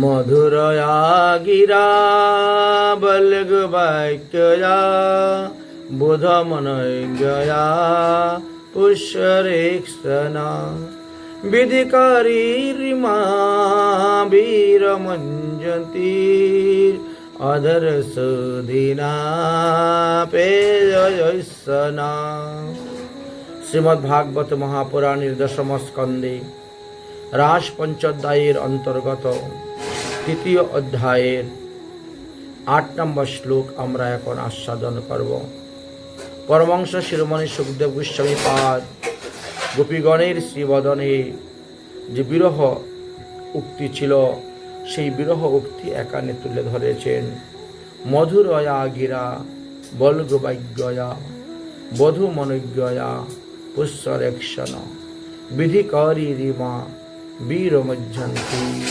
মধুরয়া গিরা বলগ বাক্যয়া বুধ মনজ্ঞয়া পুষ্যরেক্ষণা বিধিকারী রিমা বীর মঞ্জন্তীর অধর সুধিনা পেয়সনা শ্রীমদ্ ভাগবত মহাপুরাণের দশম স্কন্ধে রাস পঞ্চোধ্যায়ের অন্তর্গত তৃতীয় অধ্যায়ের আট নম্বর শ্লোক আমরা এখন আস্বাদন করব। পরমাংশ শিরোমণি সুখদেব গোস্বামী পাদ গোপীগণের শ্রীবদনে যে বিরহ উক্তি ছিল, সেই বিরহ উক্তি একানে তুলে ধরেছেন। মধুরয়া গিরা বলগবাজ্ঞয়া বধু মনজ্ঞয়া পুষ্যরেক্ষণ বিধিকারী রিমা বীর মজ্জন্তী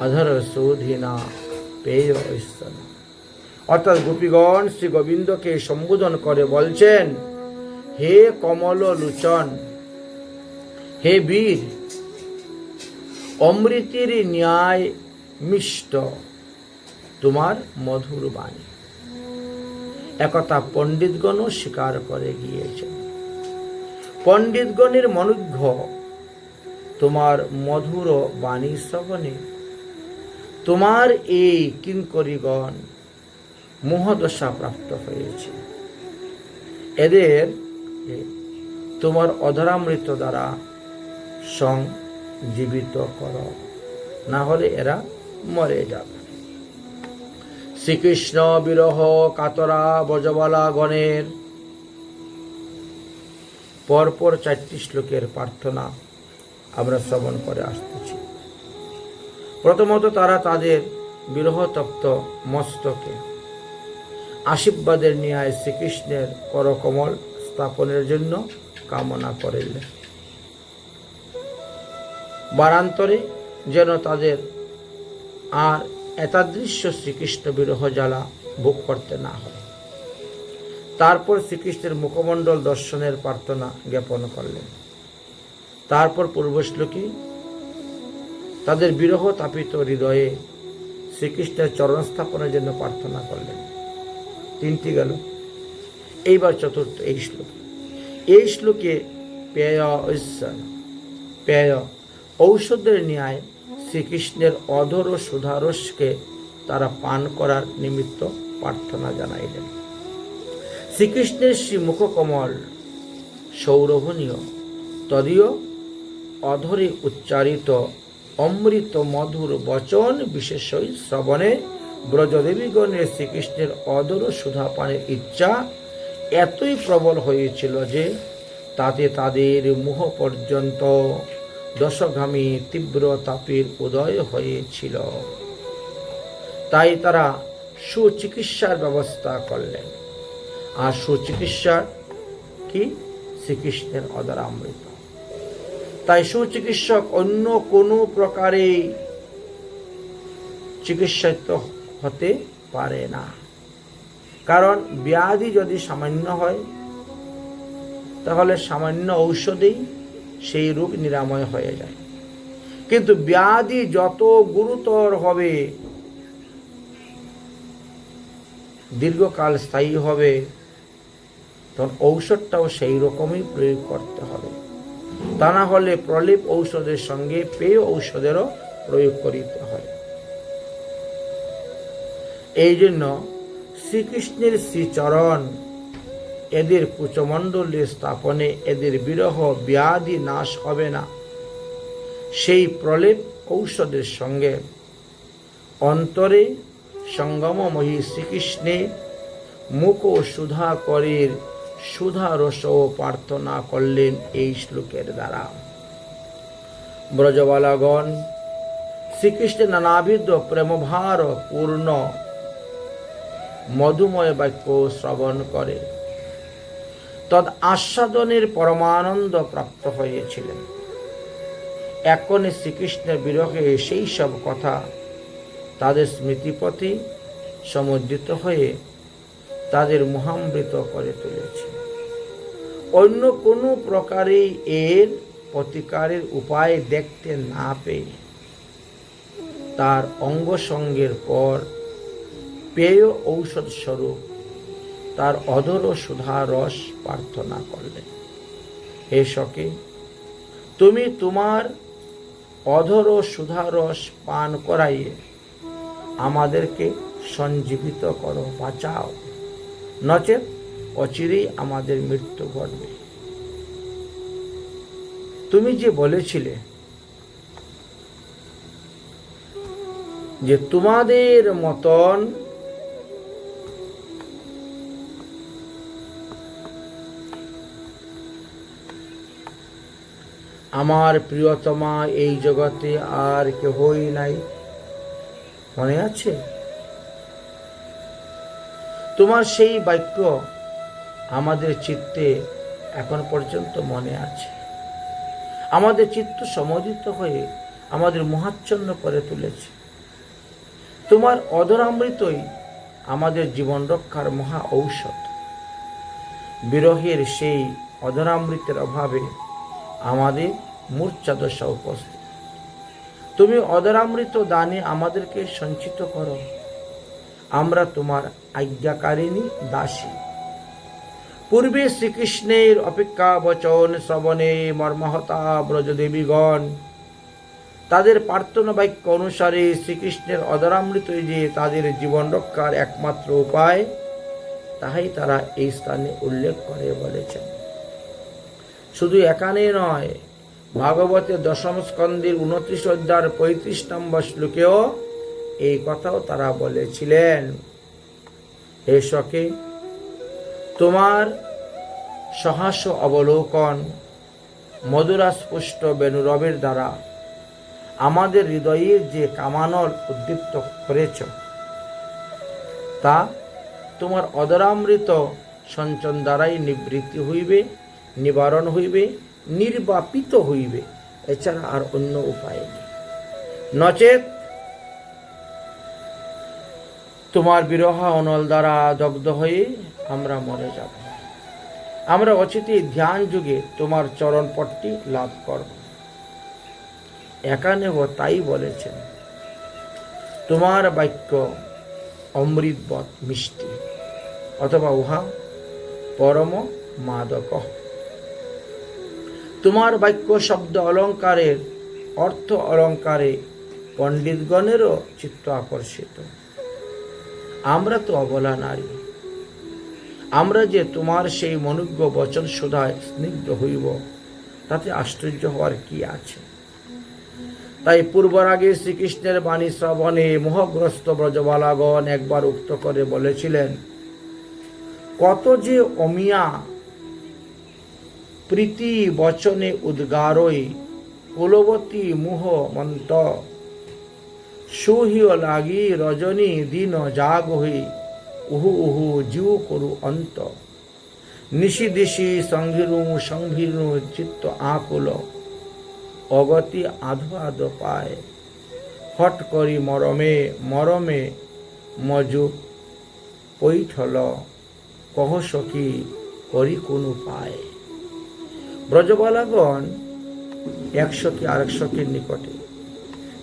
অধর শোধিনা পেয় অর্থাৎ গোপীগণ শ্রী গোবিন্দকে সম্বোধন করে বলছেন, হে কমল লোচন হে বীর, অমৃতের ন্যায় মিষ্ট তোমার মধুর বাণী। একথা পণ্ডিতগণও স্বীকার করে গিয়েছেন। পণ্ডিতগণের মনুঘ্য তোমার মধুর বাণী শ্রবণে। তোমার এই কিঙ্করিগণ মোহদশা প্রাপ্ত হয়েছে। এদের তোমার অধরামৃত দ্বারা সংজীবিত কর। না হলে এরা মরে যাবে। শ্রীকৃষ্ণ বিরহ কাতরা বজবালা গণের পরপর চারটি শ্লোকের প্রার্থনা আমরা শ্রবণ করে আসতেছি। প্রথমত তারা তাদের বিরহতপ্ত মস্তকে আশীর্বাদের ন্যায় শ্রীকৃষ্ণের করকমল স্থাপনের জন্য কামনা করিলেন। বারান্তরে যেন তাদের আর এতাদৃশ্য শ্রীকৃষ্ণ বিরহ জ্বালা ভোগ করতে না হয়। তারপর শ্রীকৃষ্ণের মুখমণ্ডল দর্শনের প্রার্থনা জ্ঞাপন করলেন। তারপর পূর্বশ্লোকী তাদের বিরহ তাপিত হৃদয়ে শ্রীকৃষ্ণের চরণ স্থাপনের জন্য প্রার্থনা করলেন। তিনটি গেল। এইবার চতুর্থ, এই শ্লোকে। এই শ্লোকে পেয় ঐশ্বর পেয় ঔষধের ন্যায় শ্রীকৃষ্ণের অধর সুধারসকে তারা পান করার নিমিত্ত প্রার্থনা জানাইলেন। শ্রীকৃষ্ণের শ্রী মুখকমল সৌরভনীয়, তদীয় অধরে উচ্চারিত অমৃত মধুর বচন বিশেষই শ্রবণে ব্রজদেবীগণের শ্রীকৃষ্ণের অদর সুধা পানের ইচ্ছা এতই প্রবল হয়েছিল যে তাতে তাদের মুহ পর্যন্ত দশগামী তীব্র তাপের উদয় হয়েছিল। তাই তারা সুচিকিৎসার ব্যবস্থা করলেন। আর সুচিকিৎসা কি? শ্রীকৃষ্ণের অদরামৃত। তাই সুচিকিৎসক অন্য কোনো প্রকারে চিকিৎসিত হতে পারে না। কারণ ব্যাধি যদি সামান্য হয়, তাহলে সামান্য ঔষধেই সেই রোগ নিরাময় হয়ে যায়। কিন্তু ব্যাধি যত গুরুতর হবে, দীর্ঘকাল স্থায়ী হবে, তখন ঔষধটাও সেই রকমই প্রয়োগ করতে হবে। তা না হলে প্রলেপ ঔষধের সঙ্গে পেয় ঔষধেরও প্রয়োগ করিতে হয়। এই জন্য শ্রীকৃষ্ণের শ্রীচরণ, এদের কুচমণ্ডলের স্থাপনে এদের বিরহ ব্যাধি নাশ হবে না। সেই প্রলেপ ঔষধের সঙ্গে অন্তরে সঙ্গমময়ী শ্রীকৃষ্ণে মুখ ও সুধা করের সুধা রস প্রার্থনা করলেন এই শ্লোকের দ্বারা। ব্রজবালাগণ, শ্রীকৃষ্ণের নানাবিধ প্রেমভার পূর্ণ মধুময় বাক্য শ্রবণ করে। তদ আস্বাদনের পরমানন্দ প্রাপ্ত হয়েছিলেন। এখনে শ্রীকৃষ্ণের বিরহে সেই সব কথা তাদের স্মৃতিপথে সমুদ্রিত হয়ে তাদের মহামৃত করে তুলেছে। অন্য কোনো প্রকারেই এর প্রতিকারের উপায় দেখতে না পেয়ে তার অঙ্গ সঙ্গের পর পেয় ঔষধ স্বরূপ তার অধর সুধা রস প্রার্থনা করলেন। হে সকে তুমি তোমার অধর সুধা রস পান করাইয়ে আমাদেরকে সঞ্জীবিত করো, বাঁচাও। নচেত অচিরেই আমাদের মৃত্যু ঘটবে। তুমি যে বলেছিলে যে তোমাদের মতন আমার প্রিয়তমা এই জগতে আর কেহই নাই। মনে আছে? তোমার সেই বাক্য আমাদের চিত্তে এখন পর্যন্ত মনে আছে। আমাদের চিত্ত সমোদিত হয়ে আমাদের মহাচ্ছন্ন করে তুলেছে। তোমার অদরামৃতই আমাদের জীবন রক্ষার মহা ঔষধ। বিরহের সেই অধরামৃতের অভাবে আমাদের মূর্ছাদশা উপস্থিত। তুমি অদরামৃত দানে আমাদেরকে সঞ্চিত করো। আমরা তোমার আজ্ঞাকারিণী দাসী। পূর্বে শ্রীকৃষ্ণের অপেক্ষা বচন শ্রবণে মর্মহতা ব্রজদেবীগণ। তাদের প্রার্থনা বাক্য অনুসারে শ্রীকৃষ্ণের অদরামৃতই যে তাদের জীবন রক্ষার একমাত্র উপায়, তাহাই তারা এই স্থানে উল্লেখ করে বলেছেন। শুধু এখানে নয়, ভাগবতের দশম স্কন্দের উনত্রিশ অধ্যার পঁয়ত্রিশ নম্বর শ্লোকেও এই কথাও তারা বলেছিলেন। হে সখে তোমার সহাস্য অবলোকন মধুরাস্পুষ্ট বেনুরবের দ্বারা আমাদের হৃদয়ের যে কামানল উদ্দীপ্ত করেছ, তা তোমার অদরামৃত সঞ্চন দ্বারাই নিবৃত্তি হইবে, নিবারণ হইবে, নির্বাপিত হইবে, এছাড়া আর অন্য উপায় নেই। নচেত তোমার বিরহ অনল দ্বারা দগ্ধ হয়ে আমরা মরে যাব। আমরা অচিতে ধ্যান যুগে তোমার চরণপটটি লাভ করব। এখানেও তাই বলেছেন। তোমার বাক্য অমৃতবৎ মিষ্টি, অথবা উহা পরম মাদক। তোমার বাক্য শব্দ অলঙ্কারের, অর্থ অলঙ্কারে পণ্ডিতগণেরও চিত্ত আকর্ষিত। আমরা তো অবলা নারী। আমরা যে তোমার সেই মনুজ্ঞ বচন সুধায় স্নিগ্ধ হইব, তাতে আশ্চর্য হওয়ার কি আছে? তাই পূর্বরাগে শ্রীকৃষ্ণের বাণী শ্রবণে মোহগ্রস্ত ব্রজবালাগণ একবার উক্ত করে বলেছিলেন, কত যে অমিয়া প্রীতি বচনে উদ্গারই, কুলবতী মুহ মন্ত, সুহিও লাগি রজনী দিন জাগ হই উহু উহু জীব করু অন্ত। নিশি দিশি সংঘিরু সংভীরু চিত্ত আকুল। অগতি আধো আধো পায়। হট করি মরমে মরমে মজু পৈঠল। কহ সখী, করি কোনো পায়। ব্রজবালাগণ একশোকে আরেকশোকে নিকটে।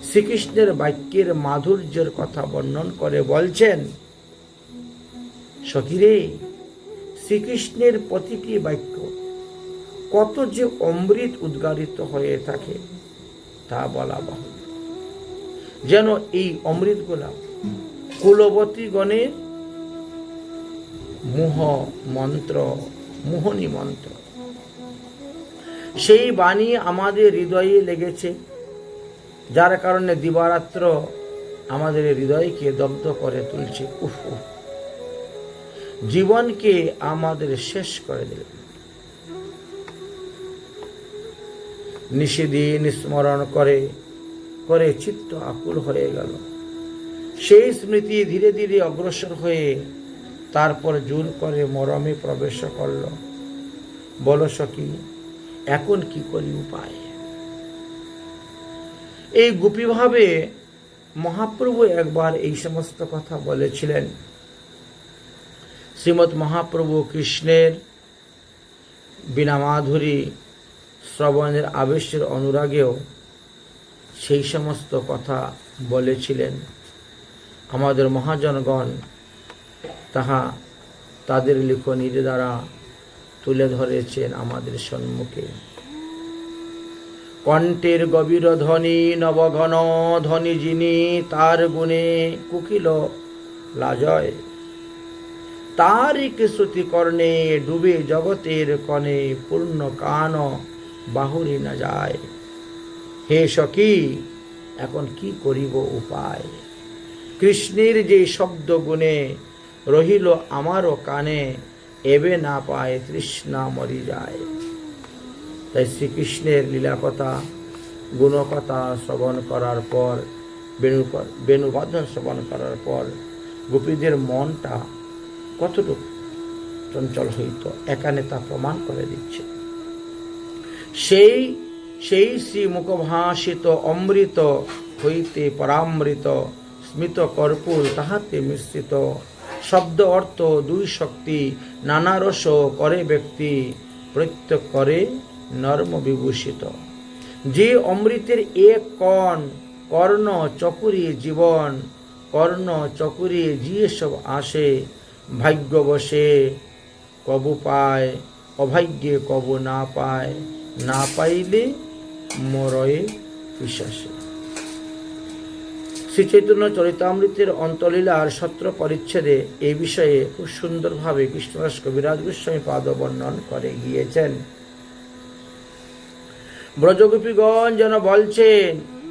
শ্রীকৃষ্ণের বাক্যের মাধুর্যের কথা বর্ণন করে বলছেন সখীরে শ্রীকৃষ্ণের প্রতিটি বাক্য কত যে অমৃত উদ্গারিত হয়ে থাকে, তা বলা বাহুল্য। যেন এই অমৃতগুলা কুলবতী গণের মোহ মন্ত্র মোহনী মন্ত্র সেই বাণী আমাদের হৃদয়ে লেগেছে, যার কারণে দিবারাত্র আমাদের হৃদয়কে দগ্ধ করে তুলছে। উফ উফ। জীবনকে আমাদের শেষ করে দিলেন। নিষেদিন স্মরণ করে করে চিত্ত আকুল হয়ে গেল। সেই স্মৃতি ধীরে ধীরে অগ্রসর হয়ে তারপর জোর করে মরমে প্রবেশ করল। বলো সখী, এখন কি করি উপায়? এই গুপিভাবে মহাপ্রভু একবার এই সমস্ত কথা বলেছিলেন। শ্রীমৎ মহাপ্রভু কৃষ্ণের বিনা মাধুরী শ্রবণের আবেশের অনুরাগেও সেই সমস্ত কথা বলেছিলেন। আমাদের মহাজনগণ তাহা তাদের লিখনির দ্বারা তুলে ধরেছেন আমাদের সম্মুখে। কণ্ঠের গভীর ধ্বনি, নবঘন ধ্বনি যিনি তার গুণে কুকিল লাজয়। তারই শ্রুতি কর্ণে ডুবে জগতের কণে পূর্ণ কান বাহুরি না যায়। হে সখী, এখন কি করিব উপায়? কৃষ্ণের যে শব্দ গুণে রহিল আমারও কানে, এবে না পায় তৃষ্ণা মরি যায়। তাই শ্রীকৃষ্ণের লীলা কথা গুণকথা শ্রবণ করার পর বেণু বেণুবাদন শ্রবণ করার পর গোপীদের মনটা কতটুকু? চঞ্চল হইত এখানে তা প্রমাণ করে দিচ্ছে। সেই সেই শ্রী মুখভাসিত অমৃত হইতে পরামৃত স্মিত কর্পূর তাহাতে মিশ্রিত। শব্দ অর্থ দুই শক্তি, নানা রস করে ব্যক্তি, প্রত্যেক করে নর্ম বিভূষিত। যে অমৃতের এক কণ, কর্ণ চকুরিয়ে জীবন, কর্ণ চকুরিয়ে যে সব আসে ভাগ্য বসে কবু পায়, অভাগ্যে কবু না পায়, না পাইলে মরয়ে বিশ্বাসে শ্রী চৈতন্য চরিতামৃতের অন্তলীলার সত্র পরিচ্ছেদে এই বিষয়ে খুব সুন্দরভাবে কৃষ্ণদাস কবিরাজ গোস্বামী পাদ বর্ণন করে গিয়েছেন। ব্রজগোপীগণ যেন বলছেন,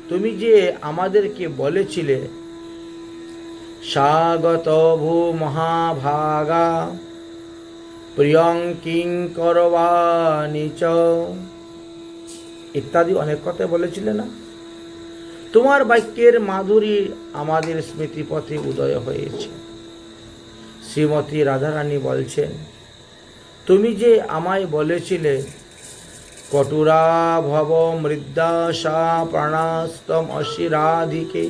তুমি যে আমাদেরকে বলেছিলে স্বাগত ভূ মহাভাগা প্রিয়ং কিং করবানি চ। ইত্যাদি অনেক কথা বলেছিলে না? তোমার বাক্যের মাধুরী আমাদের স্মৃতিপথে উদয় হয়েছে। শ্রীমতী রাধারানী বলছেন, তুমি যে আমায় বলেছিলে কটুরা ভব মৃদ্যাশা প্রাণাস্তম অশিরাধিকে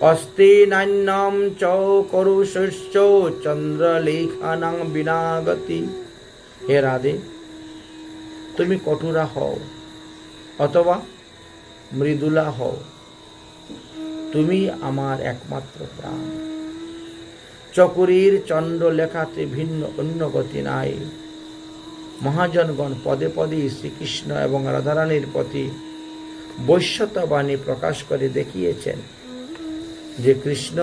অস্তি নান্যম চ করুশ্চ চন্দ্রলেখানাং বিনাগতি হে রাধে তুমি কটুরা হও, অথবা মৃদুলা হও। তুমি আমার একমাত্র প্রাণ। চকুরীর চন্দ্র লেখাতে ভিন্ন, অন্য গতি নাই। মহাজনগণ পদে পদে শ্রীকৃষ্ণ এবং রাধারানীর প্রতি বৈশ্যতা বাণী প্রকাশ করে দেখিয়েছেন। যে কৃষ্ণ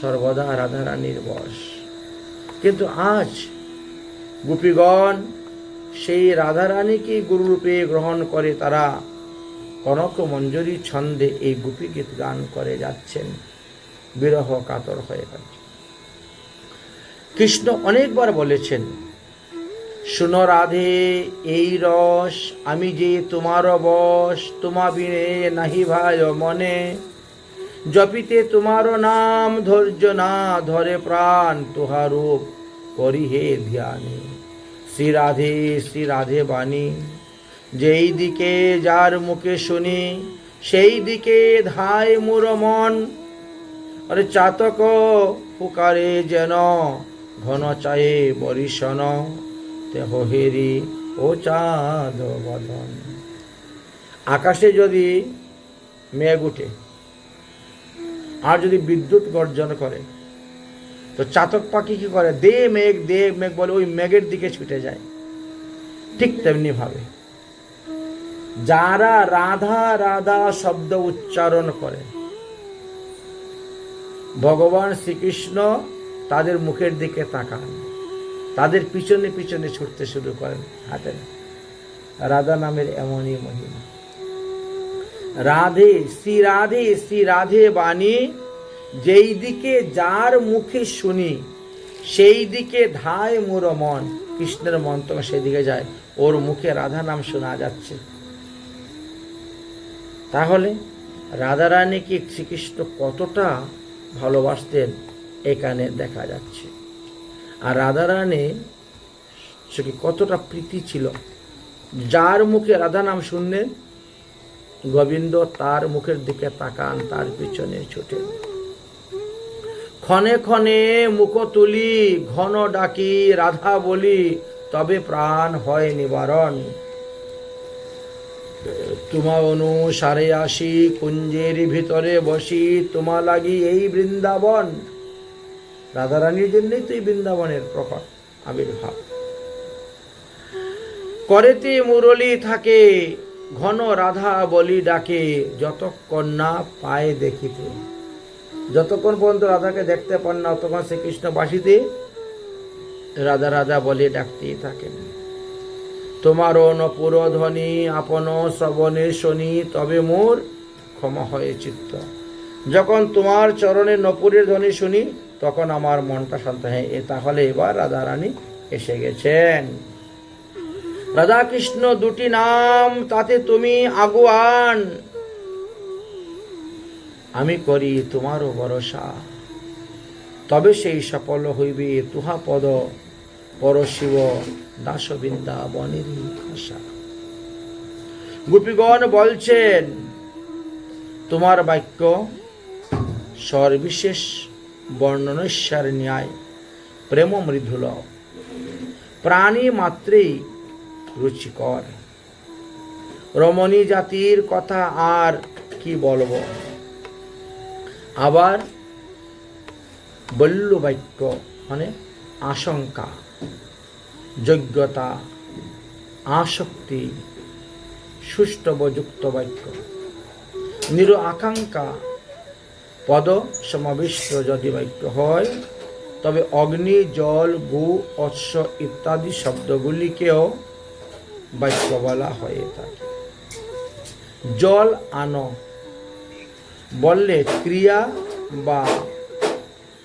সর্বদা রাধারানীর বশ। কিন্তু আজ গোপীগণ সেই রাধারানীকে গুরুরূপে গ্রহণ করে তারা কনক মঞ্জুরি ছন্দে এই গোপীগীত গান করে যাচ্ছেন, বিরহ কাতর হয়ে গেছে কৃষ্ণ অনেকবার বলেছেন, শুন রাধে, এই রস আমি যে তোমার বশ, তোমা বিনে নাহি ভাই মনে। জপিতে তোমার নাম ধৈর্য না ধরে প্রাণ তোহার রূপ করি হে ধ্যানে। শ্রী রাধে শ্রী রাধে বাণী। যেই দিকে যার মুখে শুনি, সেই দিকে ধায় মোর মন। আরে চাতক পুকারে যেন ঘন চায়ে বরিশন দেহ হেরি ও চাঁদ বদন। আকাশে যদি মেঘ উঠে আর যদি বিদ্যুৎ গর্জন করে, তো চাতক পাখি কি করে? দে মেঘ দে মেঘ বলে ওই মেঘের দিকে ছুটে যায়। ঠিক তেমনি ভাবে। যারা রাধা রাধা শব্দ উচ্চারণ করে, ভগবান শ্রীকৃষ্ণ তাদের মুখের দিকে তাকান। তাদের পিছনে পিছনে ছুটতে শুরু করেন হাঁটেন রাধা নামের এমনই মহিমা। রাধে, শ্রী রাধে শ্রী রাধে বাণী। যেই দিকে যার মুখে শুনি, সেই দিকে ধায় মোর মন। কৃষ্ণের মন তখন সেদিকে যায়, ওর মুখে রাধা নাম শোনা যাচ্ছে। তাহলে রাধারানীকে শ্রীকৃষ্ণ কতটা ভালোবাসতেন, এখানে দেখা যাচ্ছে। আর রাধারানী সে কতটা প্রীতি ছিল, যার মুখে রাধা নাম শুনলেন গোবিন্দ তার মুখের দিকে তাকান, তার পিছনে ছুটে। ক্ষণে ক্ষণে মুখ তুলি, ঘন ডাকি, রাধা বলি, তবে প্রাণ হয় নিবারণ। তোমা অনুসারে আসি, কুঞ্জের ভিতরে বসি, তোমা লাগি এই বৃন্দাবন। রাধারানীর জন্যই তো এই বৃন্দাবনের প্রকট আবির্ভাব। করেতে মুরলি থাকে ঘন রাধা বলি ডাকে, যতক্ষণ না পায়ে দেখিতে। যতক্ষণ পর্যন্ত রাধাকে দেখতে পান না, ততক্ষণ শ্রীকৃষ্ণ বাসিতে রাধা রাধা বলে ডাকতেই থাকেন। তোমার নপুর ধ্বনি আপন শ্রবণে শনি, তবে মোর ক্ষমা হয়ে চিত্ত। যখন তোমার চরণে নপুরের ধ্বনি শুনি, তখন আমার মনটা শান্ত হয়। এ তাহলে এবার রাধারানী এসে গেছেন। রাধা কৃষ্ণ দুটি নাম, তাতে তুমি আগুয়ান। আমি করি তোমারও ভরসা। তবে সেই সফল হইবে তুহা পদ, পরশিব দাসবিন্দা বনেরই আশা গোপীগণ বলছেন, তোমার বাক্য সর্বিশেষ বর্ণনেশ্বর ন্যায় প্রেম মৃদুল প্রাণী মাত্রেই রুচিকর রমণী জাতির কথা আর কি বলব? আবার বল্য বাক্য মানে আশঙ্কা, যোগ্যতা, আসক্তি সুষ্ঠবযুক্ত বাক্য। নির আকাঙ্ক্ষা, পদ সমাবিষ্ট যদি বাক্য হয়, তবে অগ্নি, জল, গু, অশ্ব ইত্যাদি শব্দগুলিকেও বাক্য বলা হয়ে থাকে। জল আনো। বললে ক্রিয়া বা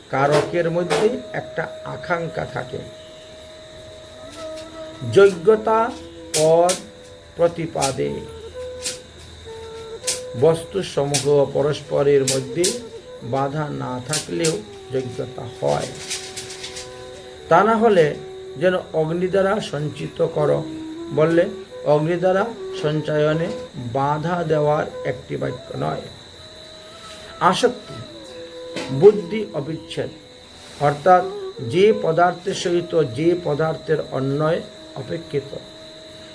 কারকের মধ্যে একটা আকাঙ্ক্ষা থাকে। যোগ্যতা পদ প্রতিপাদে। বস্তু সমূহ পরস্পরের মধ্যে বাধা না থাকলেও যোগ্যতা হয়। তা না হলে যেন অগ্নি দ্বারা সঞ্চিত করো। বললে অগ্নি দ্বারা সঞ্চয়নে বাধা দেওয়ার একটি বাক্য নয় আসক্তি, বুদ্ধি অবিচ্ছেদ অর্থাৎ যে পদার্থের সহিত যে পদার্থের অন্যয় অপেক্ষিত,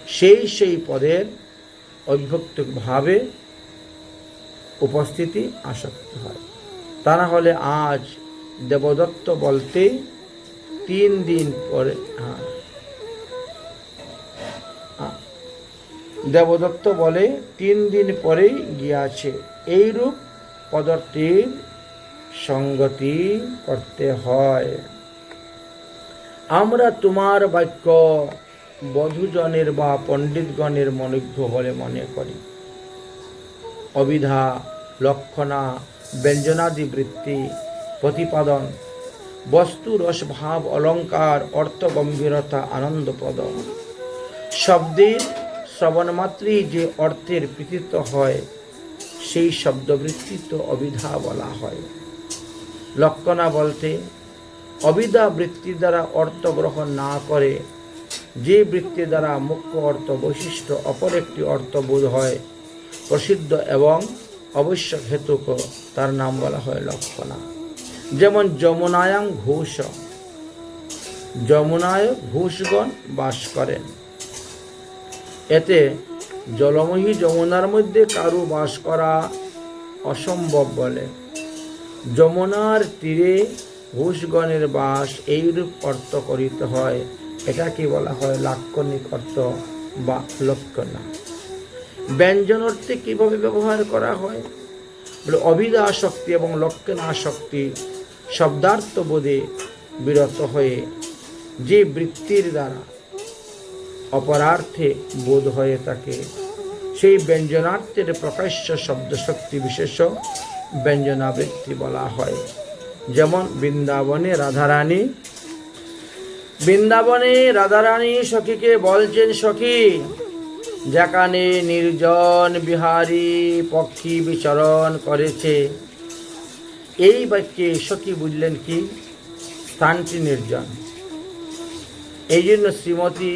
সেই সেই পদের অভ্যক্তভাবে উপস্থিতি আসক্ত হয় তা না হলে আজ দেবদত্ত বলতে তিন দিন পরে হ্যাঁ। দেবদত্ত বলে, তিন দিন পরেই গিয়াছে। এইরূপ পদার্থের সঙ্গতি করতে হয়। আমরা তোমার বাক্য বধূজনের বা পণ্ডিতগণের মনজ্ঞ বলে মনে করি। অবিধা, লক্ষণা, ব্যঞ্জনাদি বৃত্তি, প্রতিপাদন, বস্তু রসভাব অলঙ্কার অর্থ গম্ভীরতা আনন্দপ্রদ শব্দের শ্রবণমাত্রেই যে অর্থের প্রীতিত হয়, সেই শব্দবৃত্তি তো অবিধা বলা হয়। লক্ষণা বলতে, অবিধা বৃত্তি দ্বারা অর্থ গ্রহণ না করে, যে বৃত্তি দ্বারা মুখ্য অর্থ বৈশিষ্ট্য অপর একটি অর্থ বোধ হয়, প্রসিদ্ধ এবং অবশ্যক হেতুক তার নাম বলা হয় লক্ষণা। যেমন যমুনায়াম ঘোষ, যমুনায় ঘোষগণ বাস করেন। এতে জলময়ী যমুনার মধ্যে কারু বাস করা অসম্ভব বলে। যমুনার তীরে ঘোষগণের বাস এইরূপ অর্থ করিতে হয় এটাকে বলা হয় লাক্ষণিক অর্থ বা লক্ষণা? ব্যঞ্জন অর্থে কীভাবে ব্যবহার করা হয়? বলে অভিধা আসক্তি এবং লক্ষণা আসক্তি শব্দার্থ বোধে বিরত হয়ে যে বৃত্তির দ্বারা অপরার্থে বোধ হয়ে থাকে। সেই ব্যঞ্জনার্থের প্রকাশ্য শব্দশক্তি বিশেষ ব্যঞ্জনাবৃত্তি বলা হয়। যেমন বৃন্দাবনে রাধারানী বৃন্দাবনে রাধারানী সখীকে বলছেন, সখী, যেখানে নির্জন বিহারী পক্ষী বিচরণ করেছে, এই বাক্যে সখী বুঝলেন কি? স্থানটি নির্জন। এই জন্য শ্রীমতী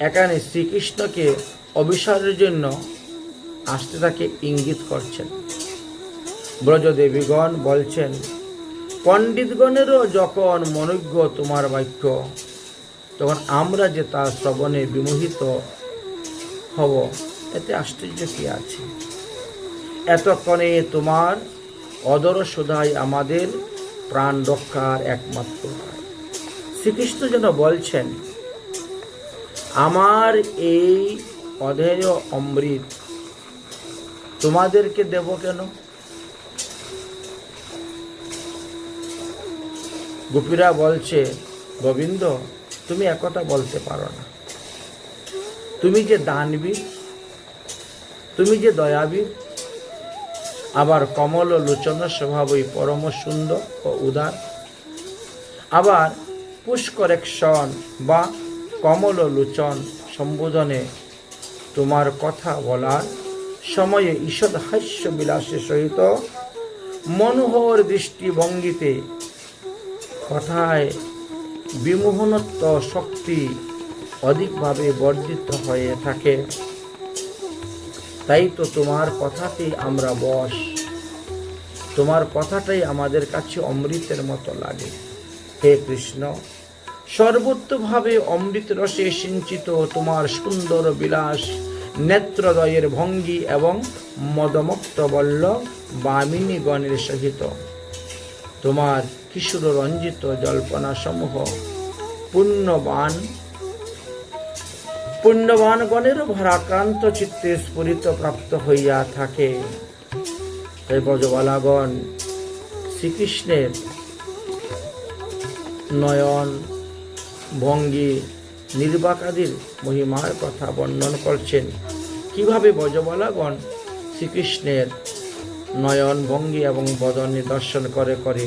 এখানে শ্রীকৃষ্ণকে অভিসারের জন্য আসতে তাকে ইঙ্গিত করছেন ব্রজদেবীগণ বলছেন, পণ্ডিতগণেরও যখন মনজ্ঞ তোমার বাক্য, তখন আমরা যে তার শ্রবণে বিমোহিত হব, এতে আশ্চর্য কি আছে এতক্ষণে তোমার অদর সুধাই আমাদের প্রাণ রক্ষার একমাত্র। শ্রীকৃষ্ণ যেন বলছেন আমার এই অধেয় অমৃত তোমাদেরকে দেব কেন? গোপীরা বলছে, গোবিন্দ, তুমি একথা বলতে পারো না। তুমি যে দানবীর, তুমি যে দয়াবীর, আবার কমল ও লোচন স্বভাবই পরম সুন্দর ও উদার, আবার পুষ্করেকশন বা কমল লোচন সম্বোধনে তোমার কথা বলার সময়ে ঈষৎ হাস্য বিলাসের সহিত মনোহর দৃষ্টিভঙ্গিতে কথায় বিমোহনত্ব শক্তি অধিকভাবে বর্ধিত হয়ে থাকে। তাই তো তোমার কথাতেই আমরা বস। তোমার কথাটাই আমাদের কাছে অমৃতের মতো লাগে। হে কৃষ্ণ সর্বত্রভাবে অমৃত রসে সিঞ্চিত তোমার সুন্দর বিলাস, নেত্রদয়ের ভঙ্গি এবং মদমুক্ত বল্ল বামিনী গণের সহিত। তোমার কিশোর রঞ্জিত জল্পনা সমূহ পুণ্যবান। পুণ্যবান গণের ভারাক্রান্ত চিত্তে স্ফুরিত প্রাপ্ত হইয়া থাকে। তাই ব্রজবালাগণ, শ্রীকৃষ্ণের নয়ন ভঙ্গি, নির্বাকাদির মহিমার কথা বর্ণন করছেন। কীভাবে ব্রজবালাগণ শ্রীকৃষ্ণের নয়ন, ভঙ্গি এবং বদন দর্শন করে করে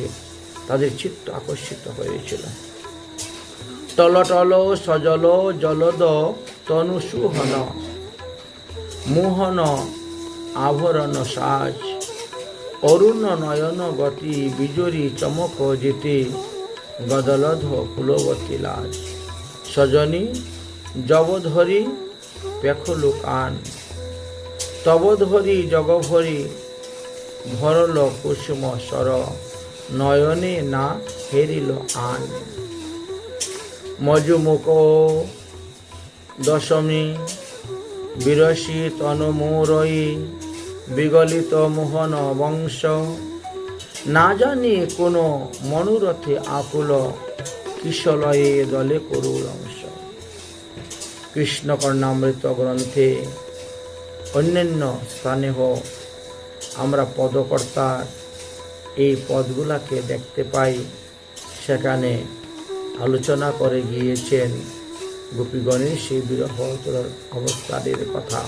তাদের চিত্ত আকর্ষিত হয়েছিল। টলটল সজল, জলদ তনু সুহন মোহন, আভরণ, সাজ, অরুণ নয়ন গতি বিজরি চমক যেতে গদলধ কুলবতী লাজ। সজনী জবধরি পেখলু কান তবধরি জগভরি ভরল কুসুম সর নয়নে না হেরিল আন। মজুমুক দশমী বিরসী তনুমূরয়ী বিগলিত মোহন বংশ। না জানি কোনো মনোরথে আকুল কিশলয়ে দলে করুর অংশ। কৃষ্ণকর্ণামৃত গ্রন্থে অন্যান্য স্থানে হোক আমরা পদকর্তার এই পদগুলাকে দেখতে পাই। সেখানে আলোচনা করে গিয়েছেন গোপীগণের সেই বিরহ অবস্থাদের কথা।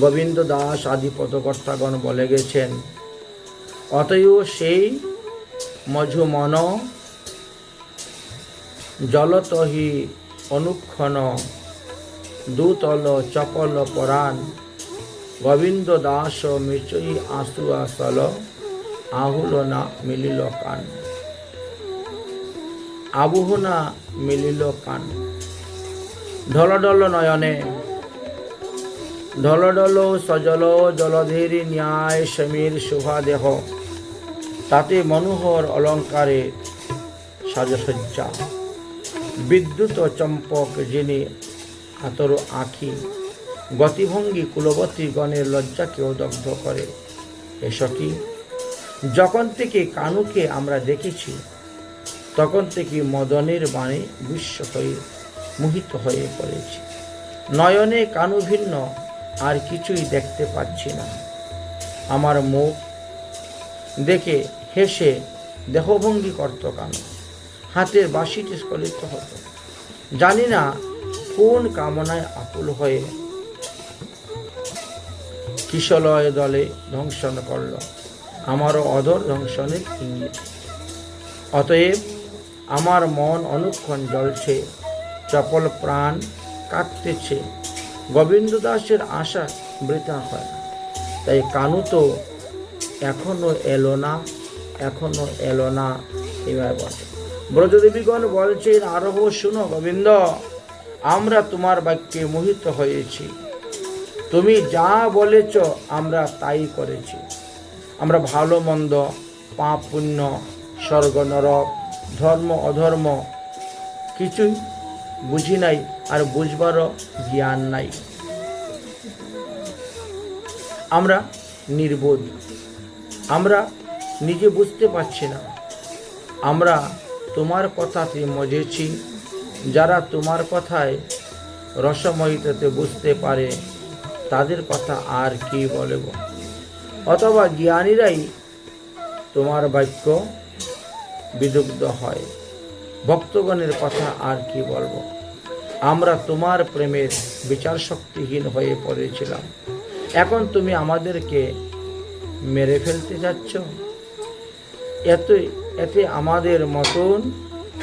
গোবিন্দ দাস আদি পদকর্তাগণ বলে গেছেন অতএব সেই মঝুমন জলতহি অনুক্ষণ দুতল চপল পরাণ। গোবিন্দ দাস মিচই আসু আসল, আহুল না মিলিল কান। আবুহনা মিলিল কান। ঢল ঢল নয়নে ঢলঢল সজল জলধীর ন্যায় সমীর শোভা দেহ তাতে মনোহর অলঙ্কারে সাজসজ্জা। বিদ্যুৎ চম্পক যিনি আতর আঁখি, গতিভঙ্গি কুলবতী গণের লজ্জাকেও দগ্ধ করে। এসব কি যখন থেকে কানুকে আমরা দেখেছি, তখন থেকে মদনের বাণে বিশ্ব হয়ে মোহিত হয়ে পড়েছি। নয়নে কানু ভিন্ন আর কিছুই দেখতে পাচ্ছি না। আমার মুখ দেখে হেসে দেহভঙ্গি করত কানু? হাতের বাঁশিটি স্খলিত হতো। জানি না কোন কামনায় আকুল হয়ে কিশলয় দলে ধ্বংসন করল। আমারও অধর ধ্বংসনের ইঙ্গিত। অতএব আমার মন অনুক্ষণ জ্বলছে, চপল প্রাণ কাঁদতেছে গোবিন্দ দাসের আশা বৃথা হয় না। তাই কানু তো এখনও এলো না, এখনও এলো না, এবার বলে ব্রজদেবীগণ বলছেন, আরোহ, শুনো গোবিন্দ, আমরা তোমার বাক্যে মোহিত হয়েছি। তুমি যা বলেছ, আমরা তাই করেছি। আমরা ভালো, মন্দ, পাপ, পুণ্য, স্বর্গ, নরক, ধর্ম, অধর্ম, কিছুই বুঝি নাই আর বুঝবারও জ্ঞান নাই। আমরা নির্বোধ। আমরা নিজে বুঝতে পারছি না। আমরা তোমার কথাতে মজেছি। যারা তোমার কথায় রসময়িততে বুঝতে পারে, তাদের কথা আর কি বলব? অথবা জ্ঞানীরাই তোমার বাক্য বিদগ্ধ হয়। ভক্তগণের কথা আর কি বলব? আমরা তোমার প্রেমের বিচার শক্তিহীন হয়ে পড়েছিলাম। এখন তুমি আমাদেরকে মেরে ফেলতে যাচ্ছ। এত, এতে আমাদের মতন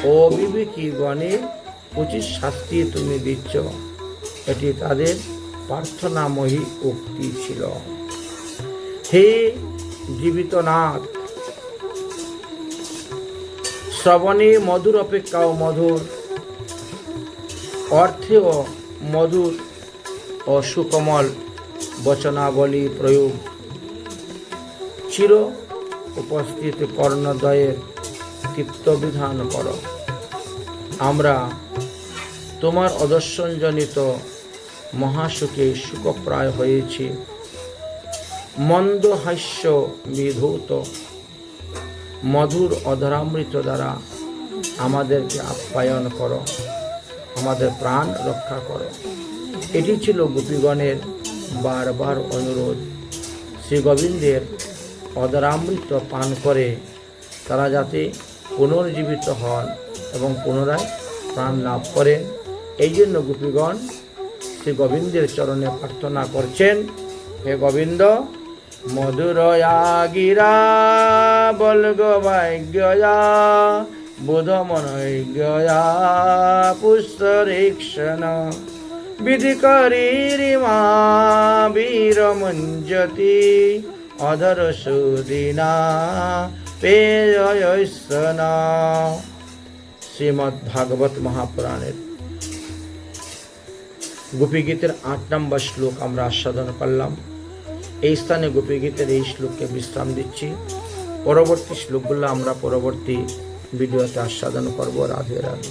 অবিবেকী গণের উচিত শাস্তি তুমি দিচ্ছ। এটি তাদের প্রার্থনাময়ী উক্তি ছিল। হে জীবিত নাথ শ্রবণে মধুর অপেক্ষাও মধুর। অর্থেও মধুর ও সুকমল বচনাবলী প্রয়োগ। চির উপস্থিত কর্ণদয়ের তৃপ্ত বিধান কর। আমরা তোমার অদর্শনজনিত মহাসুখে সুখপ্রায় হয়েছি। মন্দ হাস্য বিধৌত মধুর অধরামৃত দ্বারা আমাদেরকে আপ্যায়ন করো। আমাদের প্রাণ রক্ষা করো। এটি ছিল গোপীগণের বারবার অনুরোধ। শ্রী গোবিন্দের অদরামৃত পান করে তারা যাতে পুনর্জীবিত হন এবং পুনরায় প্রাণ লাভ করেন। এই জন্য গোপীগণ শ্রী গোবিন্দের চরণে প্রার্থনা করছেন, হে গোবিন্দ, মধুরয়া গিরা বলগ ভাগ্যয়া করি রিমা বীরমঞ্জতি অধর সুদিনা পেয়সন শ্রীমদ্ ভাগবত মহাপুরাণের গোপীগীতের আট নম্বর শ্লোক আমরা আস্বাদন করলাম। এই স্থানে গোপীগীতের এই শ্লোককে বিশ্রাম দিচ্ছি। পরবর্তী শ্লোকগুলো আমরা পরবর্তী ভিডিওতে আস্বাদন করব রাধে রাধে।